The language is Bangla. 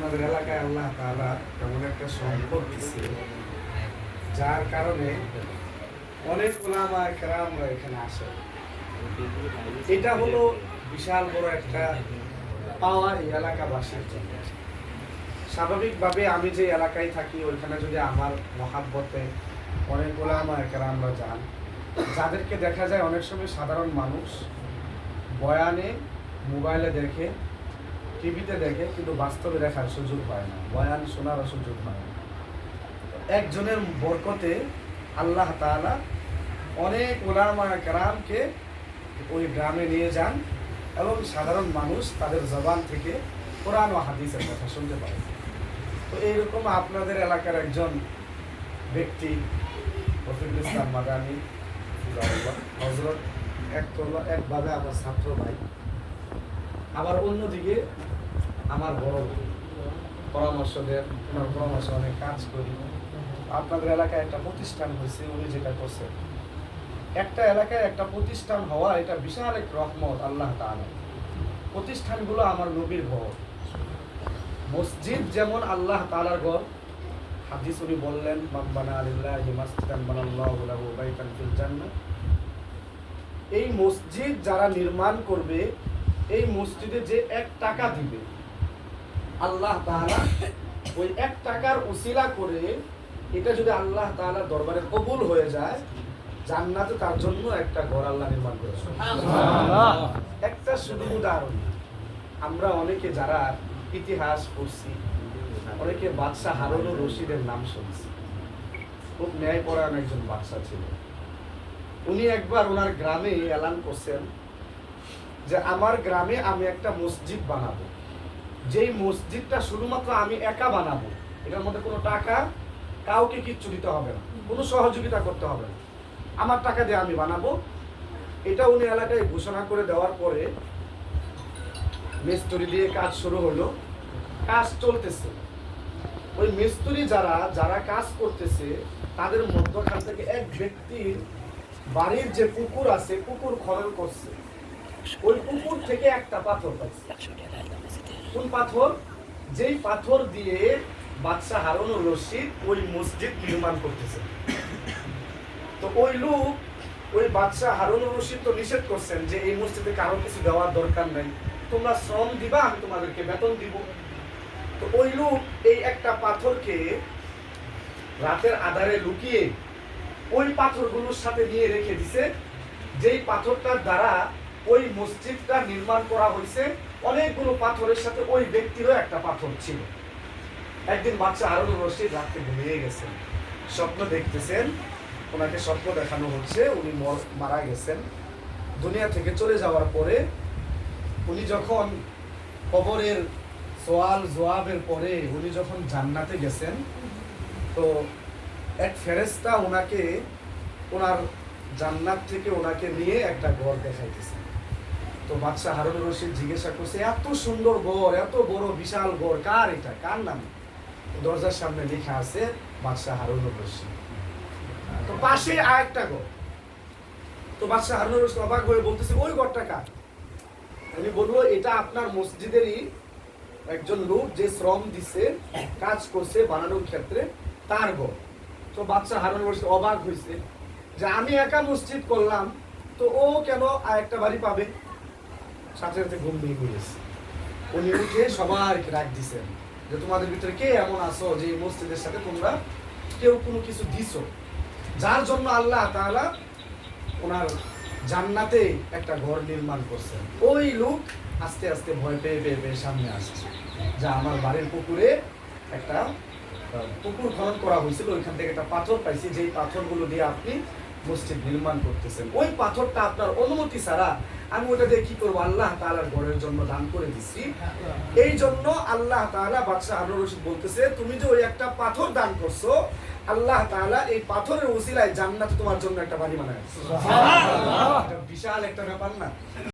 আপনাদের এলাকায় আল্লাহ তাআলা এমন একটা সম্পদ দিচ্ছে যার কারণে অনেক ওলামা কেরামরা এখানে আসে। এটা হলো বিশাল বড় একটা পাওয়া এই এলাকাবাসীর জন্য। স্বাভাবিকভাবে আমি যে এলাকায় থাকি, ওইখানে যদি আমার মহাব্বতে অনেক ওলামা কেরামরা যান, যাদেরকে দেখা যায় অনেক সময় সাধারণ মানুষ বয়ানে মোবাইলে দেখে টিভিতে দেখে, কিন্তু বাস্তবে দেখার সুযোগ হয় না। বয়ান শোনার সুযোগ হয় না। একজনের বরকতে আল্লাহ তাআলা অনেক ওলামা কেরামকে ওই গ্রামে নিয়ে যান এবং সাধারণ মানুষ তাদের জবান থেকে কোরআন ও হাদিসের কথা শুনতে পারে তো এইরকম আপনাদের এলাকার একজন ব্যক্তি, রফিকুল ইসলাম মাদানি, হজরত, এক তোলা, একভাবে আমার ছাত্র ভাই। আবার অন্যদিকে আমার বড় পরামর্শ দেন পরামর্শ অনেক কাজ করি। আপনাদের এলাকায় একটা প্রতিষ্ঠান হয়েছে, উনি যেটা করছেন একটা এলাকায় একটা প্রতিষ্ঠান হওয়া, এটা বিশাল এক রহমত, আল্লাহ তাআলা। প্রতিষ্ঠানগুলো আমার নবীর ঘর। মসজিদ যেমন আল্লাহ তালার ঘর, হাদিস উনি বললেন মাম্বানা আলিল্লাহি মাসজিদান বানাল্লাহু লাহু ফিল এই মসজিদ যারা নির্মাণ করবে এই মসজিদে যে এক টাকা দিবে আল্লাহ তাআলা ওই এক টাকার উসিলা করে এটা যদি আল্লাহ তাআলার দরবারে কবুল হয়ে যায় জান্নাতে তার জন্য একটা ঘর আল্লাহ নির্মাণ করেছে। একটা শুধু উদাহরণ আমরা অনেকে যারা ইতিহাস পড়ছি অনেকে বাদশাহ হারুনুর রশিদের নাম শুনছি। খুব ন্যায় ন্যায়পরায়ণ একজন বাদশাহ ছিল উনি একবার ওনার গ্রামে এলান করছেন যে আমার গ্রামে আমি একটা মসজিদ বানাবো। যেই মসজিদটা শুধুমাত্র আমি একা বানাবো, এটার মধ্যে কোনো টাকা কাউকে কিচ্ছু দিতে হবে না, কোনো সহযোগিতা করতে হবে না। আমার টাকা দিয়ে আমি বানাবো। এটা উনি এলাকায় ঘোষণা করে দেওয়ার পরে মিস্ত্রি দিয়ে কাজ শুরু হলো। কাজ চলতেছে। ওই মিস্ত্রি যারা যারা কাজ করতেছে, তাদের মধ্যখান থেকে এক ব্যক্তির বাড়ির যে পুকুর আছে, পুকুর খনন করছে। ওই পুকুর থেকে একটা পাথর কোন পাথর, যেই পাথর দিয়ে বাদশাহ হারুনুর রশিদ ওই মসজিদ নির্মাণ করতেছে। তো ওই লোক, ওই বাদশাহ হারুনুর রশিদ তো নিষেধ করছেন যে এই মসজিদে কারও কিছু দেওয়ার দরকার নেই। তোমরা শ্রম দিবা, আমি তোমাদেরকে বেতন দিব। তো ওই লোক এই একটা পাথরকে রাতের আধারে লুকিয়ে ওই পাথরগুলোর সাথে নিয়ে রেখে দিছে। যেই পাথরটার দ্বারা ওই মসজিদটা নির্মাণ করা হয়েছে, অনেকগুলো পাথরের সাথে ওই ব্যক্তিরও একটা পাথর ছিল। একদিন বাচ্চা আরও রশিদ রাত্রে ঘুমিয়ে গেছেন। স্বপ্ন দেখতেছেন, ওনাকে স্বপ্ন দেখানো হচ্ছে, উনি মর- গেছেন। দুনিয়া থেকে চলে যাওয়ার পরে উনি যখন কবরের সোয়াল জোয়াবের পরে উনি যখন জান্নাতে গেছেন, তো এক ফেরেস্তা ওনাকে ওনার জান্নাত থেকে ওনাকে নিয়ে একটা ঘর দেখাইতেছে তো বাদশাহ হারুন রশিদ জিজ্ঞাসা করছে, এত সুন্দর ঘর, এত বড় বিশাল ঘর, কার এটা? কার নাম? দরজার সামনে লেখা আছে, বাদশাহ হারুন রশিদ। তো পাশে আর একটা ঘর। তো বাদশাহ হারুন রশিদ অবাক হয়ে বলতেছে, ওই ঘরটা কার? আমি বলল এটা আপনার মসজিদেরই একজন লোক যে শ্রম দিছে, কাজ করছে বানানোর ক্ষেত্রে, তার ঘর। তো বাচ্চা হারুন রশিদ অবাক হয়েছে যে, আমি একা মসজিদ করলাম, তো ও কেন আর একটা বাড়ি পাবে? সাথে সাথে ঘুম ভেঙে গেছে। উনি উঠে সবাইকে ডাক দিছেন যে, তোমাদের ভিতরে কে এমন আছো যে মসজিদের সাথে তোমরা কেউ কোনো কিছু দিছো? যার জন্য আল্লাহ তাআলা ওনার জান্নাতে একটা ঘর নির্মাণ করছেন। ওই লোক আস্তে আস্তে ভয় পেয়ে পেয়ে পেয়ে সামনে আসছে যা, আমার বাড়ির পুকুরে একটা পুকুর খনন করা হয়েছিল। ওইখান থেকে একটা পাথর পাইছি। যেই পাথরগুলো দিয়ে আপনি মসজিদ নির্মাণ করতেছেন। ওই পাথরটা আপনার অনুমতি ছাড়া আমি ওটা দিয়ে কি করব? আল্লাহ তালার ঘরের জন্য দান করে দিচ্ছি এই জন্য আল্লাহ তালা বাদশাহ হারুন রশিদ বলতেছে তুমি যে ওই একটা পাথর দান করছ আল্লাহ তালা এই পাথরের উসিলায় জান্নাত তোমার জন্য একটা বাড়ি বানায় বিশাল একটা ব্যাপার না?